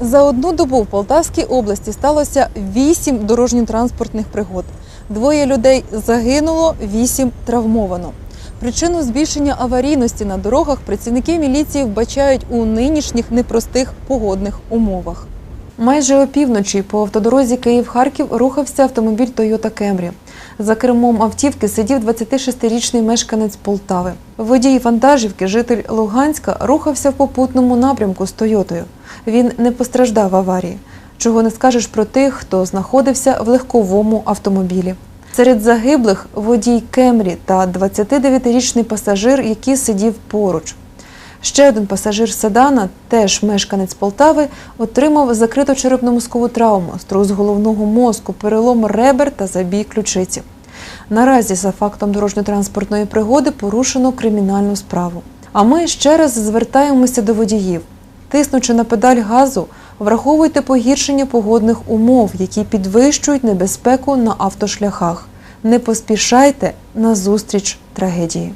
За одну добу в Полтавській області сталося вісім дорожньо-транспортних пригод. Двоє людей загинуло, вісім травмовано. Причину збільшення аварійності на дорогах працівники міліції вбачають у нинішніх непростих погодних умовах. Майже опівночі по автодорозі Київ-Харків рухався автомобіль Toyota Camry. За кермом автівки сидів 26-річний мешканець Полтави. Водій вантажівки, житель Луганська, рухався в попутному напрямку з Тойотою. Він не постраждав аварії. Чого не скажеш про тих, хто знаходився в легковому автомобілі. Серед загиблих водій Кемрі та 29-річний пасажир, який сидів поруч. Ще один пасажир седана, теж мешканець Полтави, отримав закриту черепно-мозкову травму, струс головного мозку, перелом ребер та забій ключиці. Наразі за фактом дорожньо-транспортної пригоди порушено кримінальну справу. А ми ще раз звертаємося до водіїв. Тиснучи на педаль газу, враховуйте погіршення погодних умов, які підвищують небезпеку на автошляхах. Не поспішайте на зустріч трагедії.